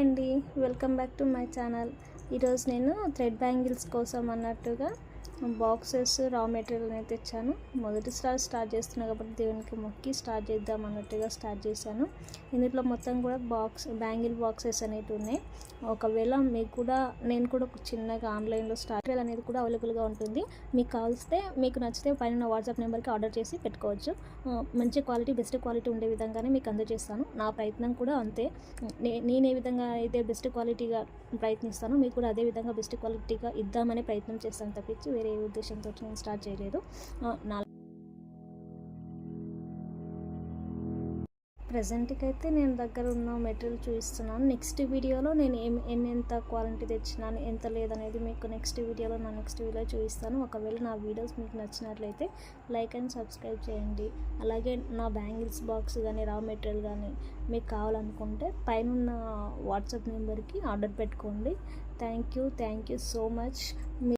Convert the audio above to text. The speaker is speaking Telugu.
హాయ్ అండి. Welcome back to my channel. ఈరోజు నేను థ్రెడ్ బ్యాంగిల్స్ కోసం అన్నట్టుగా బాక్సెస్ రా మెటీరియల్ అనేది తెచ్చాను. మొదటి స్టార్ స్టార్ట్ చేస్తున్నా కాబట్టి దేవునికి మొక్కి స్టార్ట్ చేద్దాం అన్నట్టుగా స్టార్ట్ చేశాను. ఇందులో మొత్తం కూడా బాక్స్ బ్యాంగిల్ బాక్సెస్ అనేవి ఉన్నాయి. ఒకవేళ మీకు కూడా నేను కూడా ఒక చిన్నగా ఆన్లైన్లో స్టార్ట్ అనేది కూడా అవైలబుల్గా ఉంటుంది. మీకు కావాల్స్తే మీకు నచ్చితే పైన వాట్సాప్ నెంబర్కి ఆర్డర్ చేసి పెట్టుకోవచ్చు. మంచి క్వాలిటీ బెస్ట్ క్వాలిటీ ఉండే విధంగానే మీకు అందజేస్తాను. నా ప్రయత్నం కూడా అంతే. నే నేను ఏ విధంగా అయితే బెస్ట్ క్వాలిటీగా ప్రయత్నిస్తానో మీకు కూడా అదే విధంగా బెస్ట్ క్వాలిటీగా ఇద్దామనే ప్రయత్నం చేస్తాను తప్పించి వేరే ఏ ఉద్దేశంతో నేను స్టార్ట్ చేయలేదు. నా ప్రజెంట్కి అయితే నేను దగ్గర ఉన్న మెటీరియల్ చూపిస్తున్నాను. నెక్స్ట్ వీడియోలో నేను ఏం ఎంత క్వాలిటీ తెచ్చినాను ఎంత లేదనేది మీకు నెక్స్ట్ వీడియోలో నా నెక్స్ట్ వీడియో చూపిస్తాను. ఒకవేళ నా వీడియోస్ మీకు నచ్చినట్లయితే లైక్ అండ్ సబ్స్క్రైబ్ చేయండి. అలాగే నా బ్యాంగిల్స్ బాక్స్ కానీ రా మెటీరియల్ కానీ మీకు కావాలనుకుంటే పైన వాట్సాప్ నెంబర్కి ఆర్డర్ పెట్టుకోండి. Thank you thank you so much.